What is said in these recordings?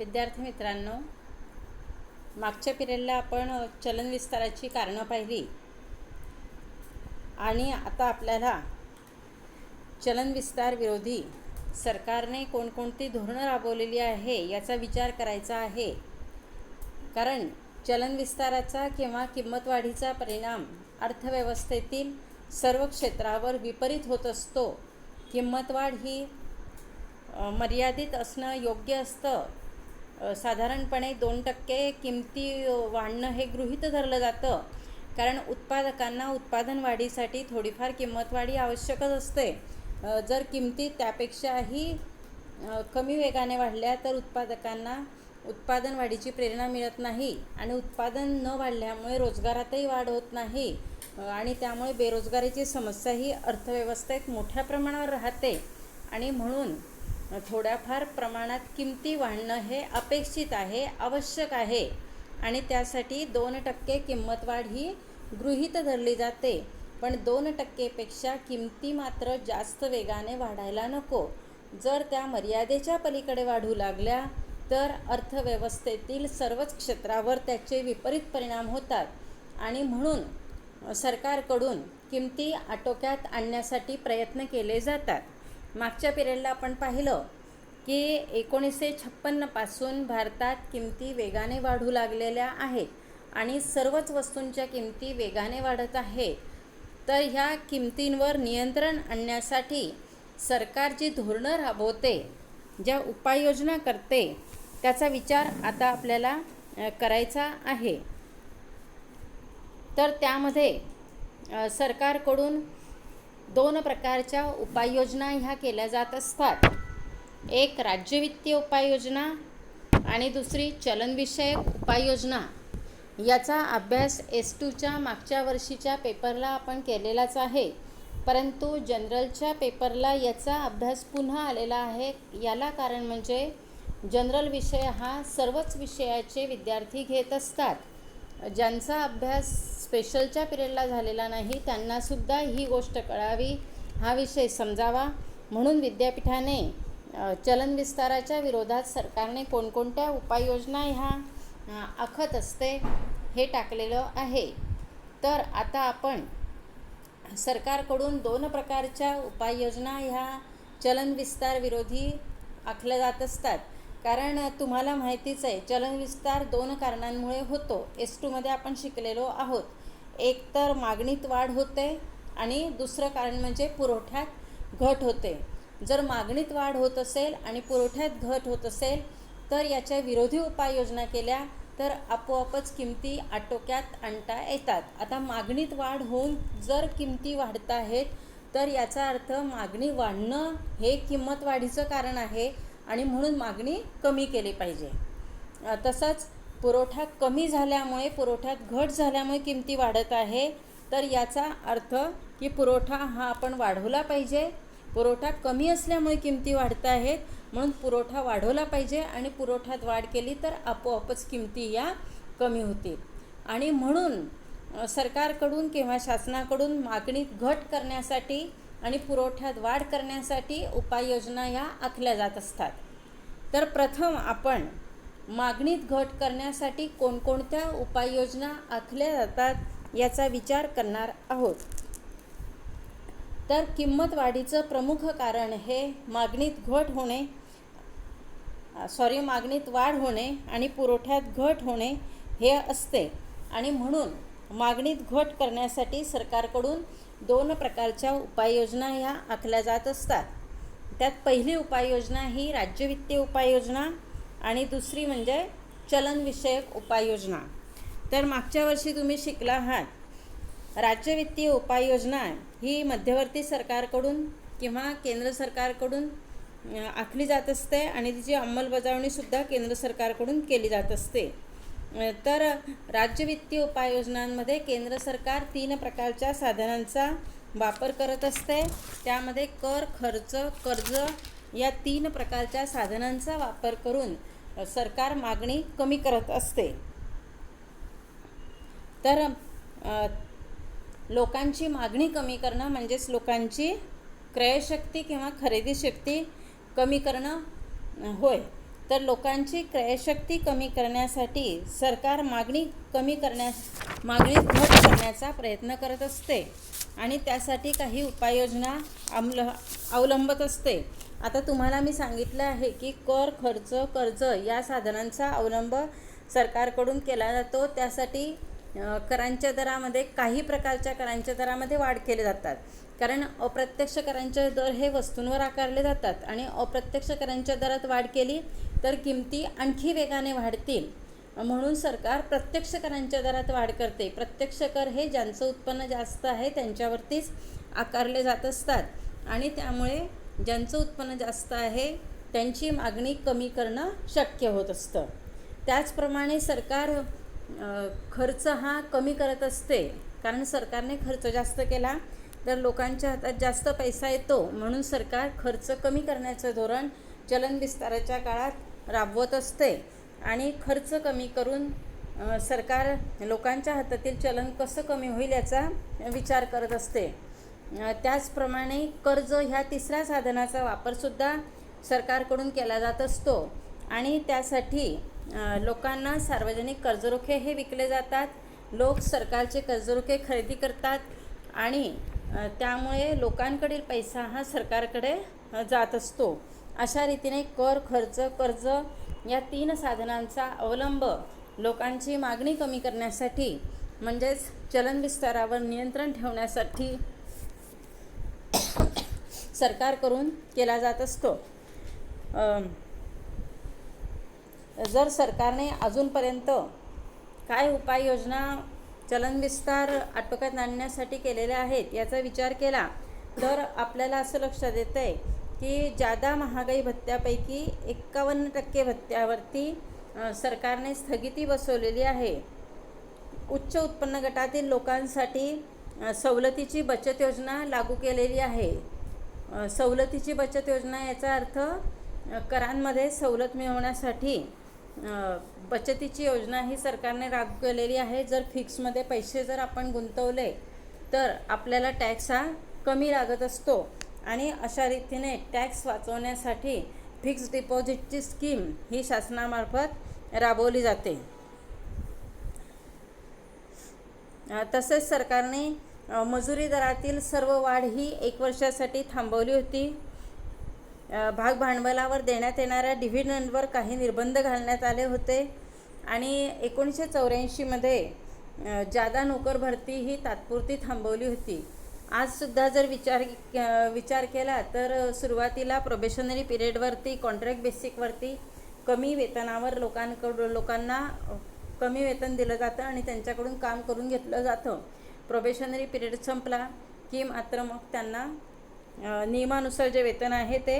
विद्यार्थी मित्रांनो मागच्या पिरियडला आपण चलन विस्ताराची कारणं पाहिली. आणि आता आपल्याला चलन विस्तार विरोधी सरकारने कोणकोणती धोरणं राबवलेली आहे याचा विचार करायचा आहे. कारण चलन विस्ताराचा किंवा किंमत वाढीचा परिणाम अर्थव्यवस्थेतील सर्व क्षेत्रावर विपरीत होत असतो. किंमतवाढ ही मर्यादित असणं योग्य असतं. साधारणपणे दोन टक्के किमती वाढणं हे गृहीत धरलं जातं. कारण उत्पादकांना उत्पादन वाढीसाठी थोडीफार किंमतवाढी आवश्यकच असते. जर किमती त्यापेक्षाही कमी वेगाने वाढल्या तर उत्पादकांना उत्पादन वाढीची प्रेरणा मिळत नाही आणि उत्पादन न वाढल्यामुळे रोजगारातही वाढ होत नाही. आणि त्यामुळे बेरोजगारीची समस्या ही अर्थव्यवस्थेत मोठ्या प्रमाणावर राहते. आणि म्हणून थोड्याफार प्रमाणात किमती वाढणं हे अपेक्षित आहे आवश्यक आहे. आणि त्यासाठी दोन टक्के किंमत वाढ ही गृहीत धरली जाते. पण दोन टक्केपेक्षा किमती मात्र जास्त वेगाने वाढायला नको. जर त्या मर्यादेच्या पलीकडे वाढू लागल्या तर अर्थव्यवस्थेतील सर्वच क्षेत्रावर त्याचे विपरीत परिणाम होतात. आणि म्हणून सरकारकडून किमती आटोक्यात आणण्यासाठी प्रयत्न केले जातात. मागच्या पिरियडला आपण पाहिलं की एकोणीसशे छप्पन्नपासून भारतात किमती वेगाने वाढू लागलेल्या आहेत आणि सर्वच वस्तूंच्या किमती वेगाने वाढत आहे तर ह्या किमतींवर नियंत्रण आणण्यासाठी सरकार जी धोरणं राबवते ज्या उपाययोजना करते त्याचा विचार आता आपल्याला करायचा आहे. तर त्यामध्ये सरकारकडून दोन प्रकारच्या उपाययोजना ह्या केल्या जात असतात. एक राज्यवित्तीय उपाययोजना आणि दुसरी चलनविषयक उपाययोजना. याचा अभ्यास एस टूच्या मागच्या वर्षीच्या पेपरला आपण केलेलाच आहे. परंतु जनरलच्या पेपरला याचा अभ्यास पुन्हा आलेला आहे. याला कारण म्हणजे जनरल विषय हा सर्वच विषयाचे विद्यार्थी घेत असतात. ज्यांचा अभ्यास स्पेशलच्या पिरियडला झालेला नाही त्यांनासुद्धा ही गोष्ट कळावी हा विषय समजावा. म्हणून विद्यापीठाने चलन विस्ताराच्या विरोधात सरकारने कोणकोणत्या उपाययोजना ह्या आखत असते हे टाकलेलं आहे. तर आता आपण सरकारकडून दोन प्रकारच्या उपाययोजना ह्या चलन विस्तार विरोधी आखल्या जात असतात. कारण तुम्हाला माहितीच आहे चलन विस्तार दोन कारणांमुळे होतो. एस टूमध्ये आपण शिकलेलो आहोत. एक तर मागणीत वाढ होते आणि दुसरं कारण म्हणजे पुरवठ्यात घट होते. जर मागणीत वाढ होत असेल आणि पुरवठ्यात घट होत असेल तर याच्या विरोधी उपाययोजना केल्या तर आपोआपच किमती आटोक्यात आणता येतात. आता मागणीत वाढ होऊन जर किमती वाढत आहेत तर याचा अर्थ मागणी वाढणं हे किंमत वाढीचं कारण आहे आणि म्हणून मागणी कमी केली पाहिजे. तसंच पुरवठा कमी झाल्यामुळे पुरवठ्यात घट झाल्यामुळे किमती वाढत आहे. तर याचा अर्थ की पुरवठा हा आपण वाढवला पाहिजे. पुरवठा कमी असल्यामुळे किमती वाढत आहेत. म्हणून पुरवठा वाढवला पाहिजे आणि पुरवठ्यात वाढ केली तर आपोआपच किमती या कमी होतील. आणि म्हणून सरकारकडून किंवा शासनाकडून मागणीत घट करण्यासाठी आणि पुरवठ्यात वाढ करण्यासाठी उपाययोजना या आखल्या जात असतात. तर प्रथम आपण मागणीत घट करण्यासाठी कोणकोणत्या उपाययोजना आखल्या जातात याचा विचार करणार आहोत. तर किंमत वाढीचं प्रमुख कारण हे मागणीत घट होणे सॉरी मागणीत वाढ होणे आणि पुरवठ्यात घट होणे हे असते. आणि म्हणून मागणीत घट करण्यासाठी सरकारकडून दोन प्रकारच्या उपाययोजना ह्या आखल्या जात असतात. त्यात पहिली उपाययोजना ही राज्यवित्तीय उपाययोजना आणि दुसरी म्हणजे चलनविषयक उपाययोजना. तर मागच्या वर्षी तुम्ही शिकला आहात. राज्यवित्तीय उपाययोजना ही मध्यवर्ती सरकारकडून किंवा केंद्र सरकारकडून आखली जात असते आणि तिची अंमलबजावणीसुद्धा केंद्र सरकारकडून केली जात असते. तर राज्य वित्तीय उपाययोजनांमध्ये केंद्र सरकार तीन प्रकारच्या साधनांचा वापर करत असते. त्यामध्ये कर खर्च कर्ज या तीन प्रकारच्या साधनांचा वापर करून सरकार मागणी कमी करत असते. तर लोकांची मागणी कमी करणं म्हणजेच लोकांची क्रयशक्ती किंवा खरेदी शक्ती कमी करणं होय. तर लोकांची क्रयशक्ती कमी करण्यासाठी सरकार मागणी कमी करण्यास मागणी घट करण्याचा प्रयत्न करत असते आणि त्यासाठी काही उपाययोजना अंमल अवलंबत असते. आता तुम्हाला मी सांगितलं आहे की कर खर्च कर्ज या साधनांचा अवलंब सरकारकडून केला जातो. त्यासाठी करांच्या दरामध्ये काही प्रकारच्या करांच्या दरामध्ये वाढ केले जातात. कारण अप्रत्यक्ष करांचे दर हे वस्तूंवर आकारले जातात आणि अप्रत्यक्ष करांच्या दरात वाढ केली तर किमती आणखी वेगाने वाढतील. म्हणून सरकार प्रत्यक्ष करांच्या दरात वाढ करते. प्रत्यक्ष कर हे ज्यांचं उत्पन्न जास्त आहे त्यांच्यावरतीच आकारले जात असतात. आणि त्यामुळे ज्यांचं उत्पन्न जास्त आहे त्यांची मागणी कमी करणं शक्य होत असतं. त्याचप्रमाणे सरकार खर्च हा कमी करत असते. कारण सरकारने खर्च जास्त केला तर लोकांच्या हातात जास्त पैसा येतो. म्हणून सरकार खर्च कमी करण्याचं धोरण चलन विस्ताराच्या काळात राबवत असते. आणि खर्च कमी करून सरकार लोकांच्या हातातील चलन कसं कमी होईल याचा विचार करत असते. त्याचप्रमाणे कर्ज ह्या तिसऱ्या साधनाचा वापरसुद्धा सरकारकडून केला जात असतो. आणि त्यासाठी लोकांना सार्वजनिक कर्जरोखे हे विकले जातात. लोक सरकारचे कर्जरोखे खरेदी करतात आणि त्यामुळे लोकांकडील पैसा हा सरकारकडे जात असतो. अशा रीतीने कर खर्च कर्ज या तीन साधनांचा अवलंब लोकांची मागणी कमी करण्यासाठी म्हणजेच चलन विस्तारावर नियंत्रण ठेवण्यासाठी सरकारकडून केला जात असतो. जर सरकारने अजूनपर्यंत काय उपाययोजना चलनविस्तार आटोक्यात आणण्यासाठी केलेल्या आहेत याचा विचार केला तर आपल्याला असं लक्षात येतं आहे की जादा महागाई भत्त्यापैकी एक्कावन्न टक्के भत्त्यावरती सरकारने स्थगिती बसवलेली आहे. उच्च उत्पन्न गटातील लोकांसाठी सवलतीची बचत योजना लागू केलेली आहे. सवलतीची बचत योजना याचा अर्थ करांमध्ये सवलत मिळवण्यासाठी बचतीची योजना ही सरकारने राबू केलेली आहे. जर फिक्समध्ये पैसे जर आपण गुंतवले तर आपल्याला टॅक्स हा कमी लागत असतो. आणि अशा रीतीने टॅक्स वाचवण्यासाठी फिक्स डिपॉझिटची स्कीम ही शासनामार्फत राबवली जाते. तसेच सरकारने मजुरी दरातील सर्व वाढ ही एक वर्षासाठी थांबवली होती. भाग भांडवलावर देण्यात येणाऱ्या डिव्हिडंडवर काही निर्बंध घालण्यात आले होते आणि एकोणीसशे चौऱ्याऐंशीमध्ये जादा नोकर भरती ही तात्पुरती थांबवली होती. आजसुद्धा जर विचार विचार केला तर सुरुवातीला प्रोबेशनरी पिरियडवरती कॉन्ट्रॅक्ट बेसिकवरती कमी वेतनावर लोकांकडून लोकांना कमी वेतन दिलं जातं आणि त्यांच्याकडून काम करून घेतलं जातं. प्रोबेशनरी पिरियड संपला की मात्र मग त्यांना नियमानुसार जे वेतन आहे ते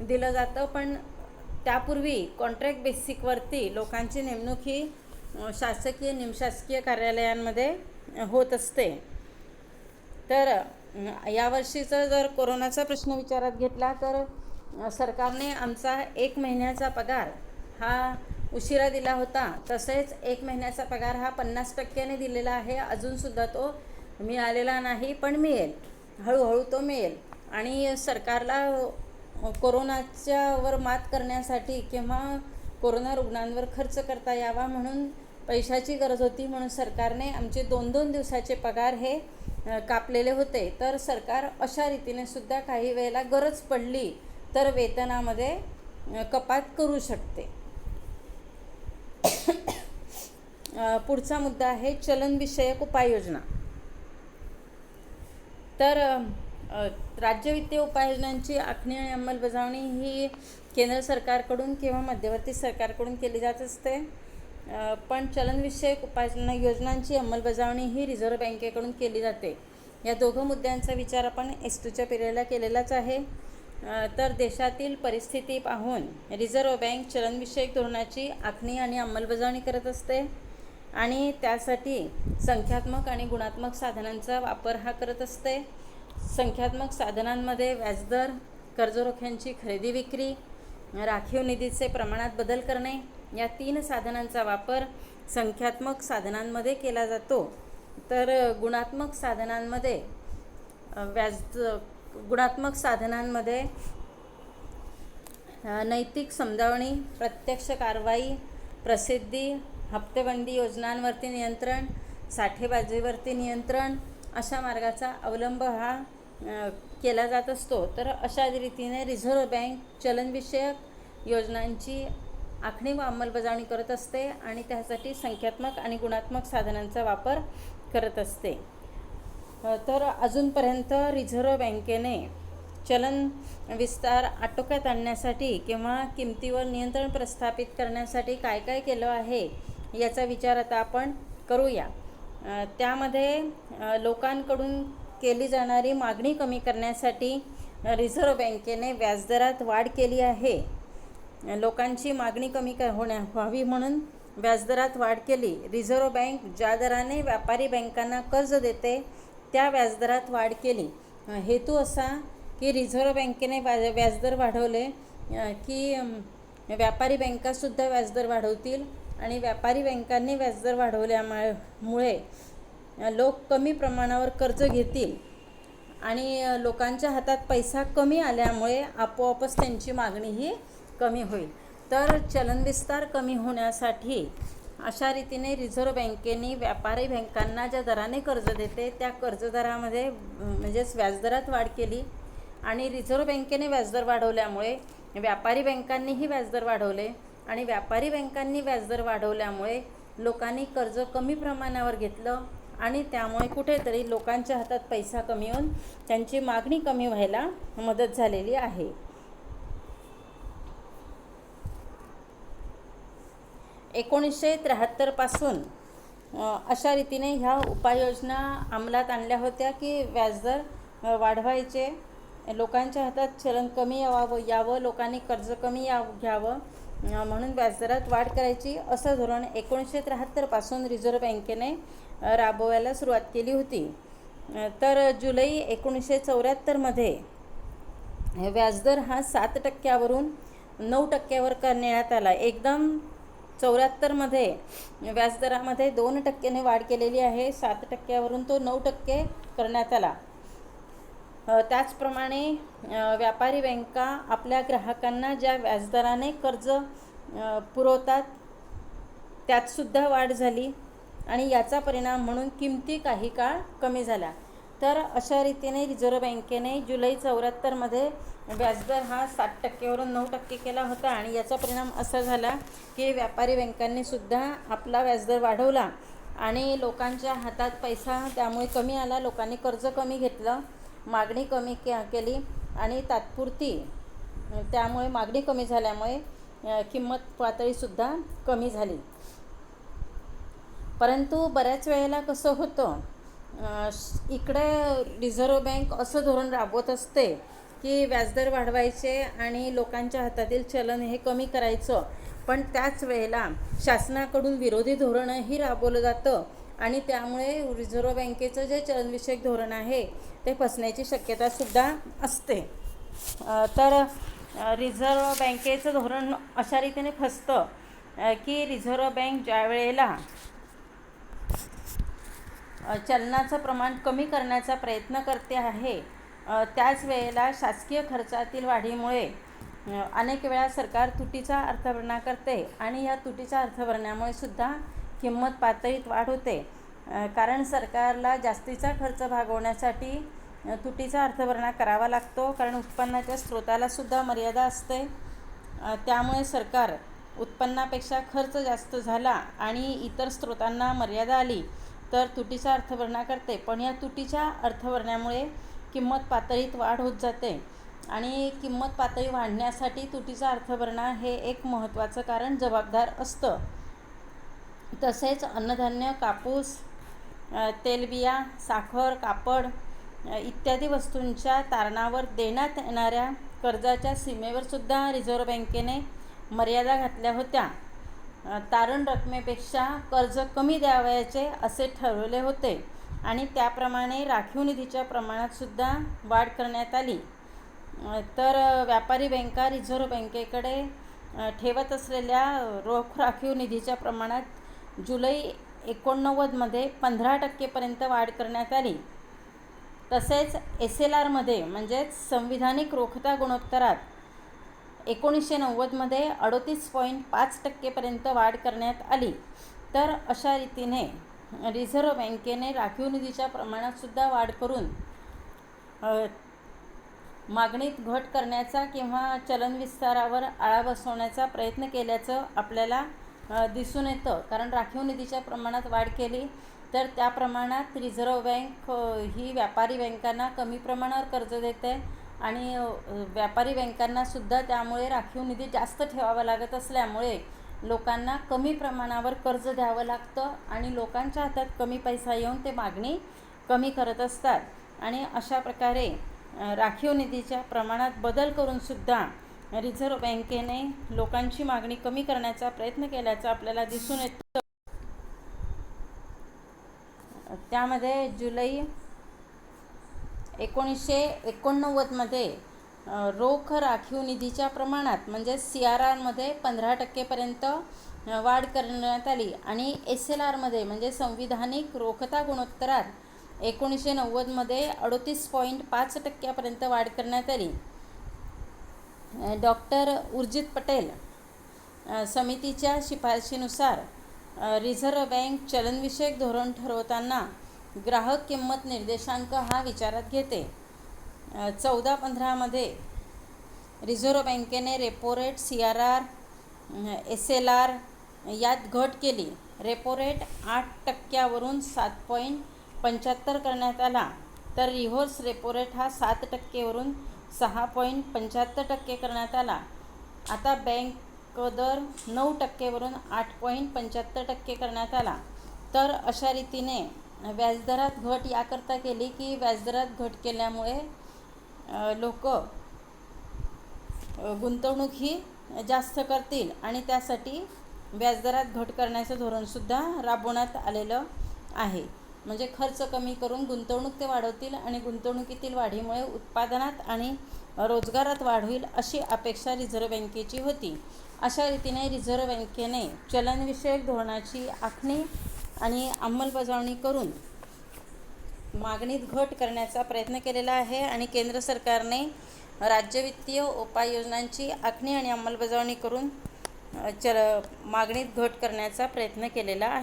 दिलं जातं. पण त्यापूर्वी कॉन्ट्रॅक्ट बेसिकवरती लोकांची नेमणूक ही शासकीय निमशासकीय कार्यालयांमध्ये होत असते. तर यावर्षीचं यावर्षीचा जर कोरोनाचा प्रश्न विचारात घेतला तर सरकारने आमचा एक महिन्याचा पगार हा उशिरा दिला होता. तसेच एक महिन्याचा पगार हा पन्नास टक्क्याने दिलेला आहे. अजूनसुद्धा तो मिळालेला नाही पण मिळेल. हळूहळू तो मिळेल. आणि सरकारला कोरोनाच्यावर मात करण्यासाठी किंवा कोरोना रुग्णांवर खर्च करता यावा म्हणून पैशाची गरज होती म्हणून सरकारने आमचे दोन दोन दिवसाचे पगार हे कापलेले होते. तर सरकार अशा रीतीने सुद्धा काही वेळेला गरज पडली तर वेतनामध्ये कपात करू शकते. पुढचा मुद्दा आहे चलनविषयक उपाययोजना. तर राज्य वित्तीय उपाययोजनांची आखणी आणि अंमलबजावणी ही केंद्र सरकारकडून किंवा मध्यवर्ती सरकारकडून केली जात असते. पण चलनविषयक उपाययोजना योजनांची अंमलबजावणी ही रिझर्व्ह बँकेकडून केली जाते. या दोघं मुद्द्यांचा विचार आपण एस टूच्या पिरियडला केलेलाच आहे. तर देशातील परिस्थिती पाहून रिझर्व्ह बँक चलनविषयक धोरणाची आखणी आणि अंमलबजावणी करत असते. आणि त्यासाठी संख्यात्मक आणि गुणात्मक साधनांचा वापर हा करत असते. संख्यात्मक साधनांमध्ये व्याजदर कर्जरोख्यांची खरेदी विक्री राखीव निधीचे प्रमाणात बदल करणे या तीन साधनांचा वापर संख्यात्मक साधनांमध्ये केला जातो. तर गुणात्मक साधनांमध्ये व्याज गुणात्मक साधनांमध्ये नैतिक समजावणी प्रत्यक्ष कारवाई प्रसिद्धी हप्तेबंदी योजनांवरती नियंत्रण साठेबाजीवरती नियंत्रण अशा मार्गाचा अवलंब हा केला जात असतो. तर अशा रीतीने रिझर्व्ह बँक चलनविषयक योजनांची आखणी व अंमलबजावणी करत असते आणि त्यासाठी संख्यात्मक आणि गुणात्मक साधनांचा वापर करत असते. तर अजूनपर्यंत रिझर्व्ह बँकेने चलन विस्तार आटोक्यात आणण्यासाठी किंवा किमतीवर नियंत्रण प्रस्थापित करण्यासाठी काय काय केलं आहे याचा विचार आता आपण करूया. त्यामध्ये लोकांकडून केली जाणारी मागणी कमी करण्यासाठी रिझर्व्ह बँकेने व्याजदरात वाढ केली आहे. लोकांची मागणी कमी क होण्या व्हावी म्हणून व्याजदरात वाढ केली. रिझर्व्ह बँक ज्या दराने व्यापारी बँकांना कर्ज देते त्या व्याजदरात वाढ केली. हेतू असा की रिझर्व्ह बँकेने व्या व्याजदर वाढवले की व्यापारी बँकासुद्धा व्याजदर वाढवतील. आणि व्यापारी बँकांनी व्याजदर वाढवल्यामुळे मुळे लोक कमी प्रमाणावर कर्ज घेतील आणि लोकांच्या हातात पैसा कमी आल्यामुळे आपोआपच त्यांची मागणीही कमी होईल. तर चलनविस्तार कमी होण्यासाठी अशा रीतीने रिझर्व्ह बँकेने व्यापारी बँकांना ज्या दराने कर्ज देते त्या कर्जदरामध्ये म्हणजेच व्याजदरात वाढ केली आणि रिझर्व्ह बँकेने व्याजदर वाढवल्यामुळे व्यापारी बँकांनीही व्याजदर वाढवले. आणि व्यापारी बँकांनी व्याजदर वाढवल्यामुळे लोकांनी कर्ज कमी प्रमाणावर घेतलं आणि त्यामुळे कुठेतरी लोकांच्या हातात पैसा कमी होऊन त्यांची मागणी कमी व्हायला मदत झालेली आहे. एकोणीसशे त्र्याहत्तरपासून अशा रीतीने ह्या उपाययोजना अंमलात आणल्या होत्या की व्याजदर वाढवायचे. लोकांच्या हातात चलन कमी यावं यावं लोकांनी कर्ज कमी याव घ्यावं. म्हणून व्याजदरात वाढ करायची असं धोरण एकोणीसशे त्र्याहत्तरपासून रिझर्व्ह बँकेने राबवायला सुरुवात केली होती. तर जुलै एकोणीसशे चौऱ्याहत्तरमध्ये व्याजदर हा सात टक्क्यावरून नऊ टक्क्यावर करण्यात आला. एकदम चौऱ्याहत्तरमध्ये व्याजदरामध्ये दोन टक्क्याने वाढ केलेली आहे. सात टक्क्यावरून तो नऊ टक्के करण्यात आला. त्याचप्रमाणे व्यापारी बँका आपल्या ग्राहकांना ज्या व्याजदराने कर्ज पुरवतात त्यातसुद्धा वाढ झाली आणि याचा परिणाम म्हणून किमती काही काळ कमी झाल्या. तर अशा रीतीने रिझर्व्ह बँकेने जुलै चौऱ्याहत्तरमध्ये व्याजदर हा सात टक्केवरून नऊ टक्के केला होता आणि याचा परिणाम असा झाला की व्यापारी बँकांनी सुद्धा आपला व्याजदर वाढवला आणि लोकांच्या हातात पैसा त्यामुळे कमी आला लोकांनी कर्ज कमी घेतलं मागणी कमी के केली आणि तात्पुरती त्यामुळे मागणी कमी झाल्यामुळे किंमत पातळीसुद्धा कमी झाली. परंतु बऱ्याच वेळेला कसं होतं श- इकडे रिझर्व्ह बँक असं धोरण राबवत असते की व्याजदर वाढवायचे आणि लोकांच्या हातातील चलन हे कमी करायचं. पण त्याच वेळेला शासनाकडून विरोधी धोरणही राबवलं जातं. आणि त्यामुळे रिझर्व्ह बँकेचं जे चलनविषयक धोरण आहे ते फसण्याची शक्यतासुद्धा असते. तर रिझर्व रिझर्व्ह बँकेचं धोरण अशा रीतीने फसतं की रिझर्व्ह बँक ज्या वेळेला चलनाचं प्रमाण कमी करण्याचा प्रयत्न करते आहे त्याच वेळेला शासकीय खर्चातील वाढीमुळे अनेक वेळा सरकार तुटीचा अर्थभरणा करते आणि या तुटीच्या अर्थभरण्यामुळे सुद्धा किंमत पातळीत वाढ होते. कारण सरकारला जास्तीचा खर्च भागवण्यासाठी तुटीचा अर्थभरणा करावा लागतो. कारण उत्पन्नाच्या स्रोताला सुद्धा मर्यादा असते. त्यामुळे सरकार उत्पन्नापेक्षा खर्च जास्त झाला आणि इतर स्रोतांना मर्यादा आली तर तुटीचा अर्थभरणा करते. पण या तुटीच्या अर्थभरण्यामुळे किंमत पातळीत वाढ होत जाते. आणि किंमत पातळी वाढण्यासाठी तुटीचा अर्थभरणा हे एक महत्त्वाचं कारण जबाबदार असतं. तसेच अन्नधान्य कापूस तेलबिया साखर कापड इत्यादी वस्तूंच्या तारणावर देण्यात येणाऱ्या कर्जाच्या सीमेवरसुद्धा रिझर्व्ह बँकेने मर्यादा घातल्या होत्या. तारण रकमेपेक्षा कर्ज कमी द्यावयाचे असे ठरवले होते आणि त्याप्रमाणे राखीव निधीच्या प्रमाणातसुद्धा वाढ करण्यात आली. तर व्यापारी बँका रिझर्व्ह बँकेकडे ठेवत असलेल्या रोख राखीव निधीच्या प्रमाणात जुलै एकोणनव्वदमध्ये पंधरा टक्केपर्यंत वाढ करण्यात आली. तसेच एस एल आरमध्ये म्हणजेच संविधानिक रोखता गुणोत्तरात एकोणीसशे नव्वदमध्ये अडोतीस पॉईंट पाच टक्केपर्यंत वाढ करण्यात आली. तर अशा रीतीने रिझर्व्ह बँकेने राखीव निधीच्या प्रमाणातसुद्धा वाढ करून मागणीत घट करण्याचा किंवा चलन विस्तारावर आळा बसवण्याचा प्रयत्न केल्याचं आपल्याला दिसून येतं. कारण राखीव निधीच्या प्रमाणात वाढ केली तर त्या प्रमाणात रिझर्व्ह बँक ही व्यापारी बँकांना कमी प्रमाणावर कर्ज देते आणि व्यापारी बँकांनासुद्धा त्यामुळे राखीव निधी जास्त ठेवावा लागत असल्यामुळे लोकांना कमी प्रमाणावर कर्ज द्यावं लागतं आणि लोकांच्या हातात कमी पैसा येऊन ते मागणी कमी करत असतात. आणि अशा प्रकारे राखीव निधीच्या प्रमाणात बदल करूनसुद्धा रिझर्व्ह बँकेने लोकांची मागणी कमी करण्याचा प्रयत्न केल्याचं आपल्याला दिसून येतं. त्यामध्ये जुलै एकोणीसशे एकोणनव्वदमध्ये रोख राखीव निधीच्या प्रमाणात म्हणजे सी आर आरमध्ये पंधरा टक्केपर्यंत वाढ करण्यात आली. आणि एस एल आरमध्ये म्हणजे संविधानिक रोखता गुणोत्तरात एकोणीसशे नव्वदमध्ये अडोतीस पॉईंट पाच टक्क्यापर्यंत वाढ करण्यात आली. डॉक्टर उर्जित पटेल समितीच्या शिफारशीनुसार रिझर्व्ह बँक चलनविषयक धोरण ठरवताना ग्राहक किंमत निर्देशांक हा विचारात घेते. चौदा पंधरामध्ये रिझर्व्ह बँकेने repo rate C R R S L R यात घट केली. रेपो रेट आठ टक्क्यावरून सात पॉईंट पंच्याहत्तर करण्यात आला. तर रिव्हर्स रेपो रेट हा सात टक्केवरून सहा पॉईंट पंच्याहत्तर टक्के करण्यात आला. आता बँक दर नऊ टक्केवरून आठ पॉईंट पंच्याहत्तर टक्के करण्यात आला. तर अशा रीतीने व्याजदरात घट याकरता केली की व्याजदरात घट केल्यामुळे लोक गुंतवणूक ही जास्त करतील आणि त्यासाठी व्याजदरात घट करण्याचं धोरणसुद्धा राबवण्यात आलेलं आहे. म्हणजे खर्च कमी करून गुंतवणूक ते वाढवतील आणि गुंतवणुकीतील वाढीमुळे उत्पादनात आणि रोजगारात वाढ होईल अशी अपेक्षा रिझर्व्ह बँकेची होती. अशा रीतीने रिझर्व्ह बँकेने चलनविषयक धोरणाची आखणी आणि अंमलबजावणी करून मागणीत घट करण्याचा प्रयत्न केलेला आहे आणि केंद्र सरकारने राज्य वित्तीय उपाययोजनांची आखणी आणि अंमलबजावणी करून चल मागणीत घट करण्याचा प्रयत्न केलेला आहे.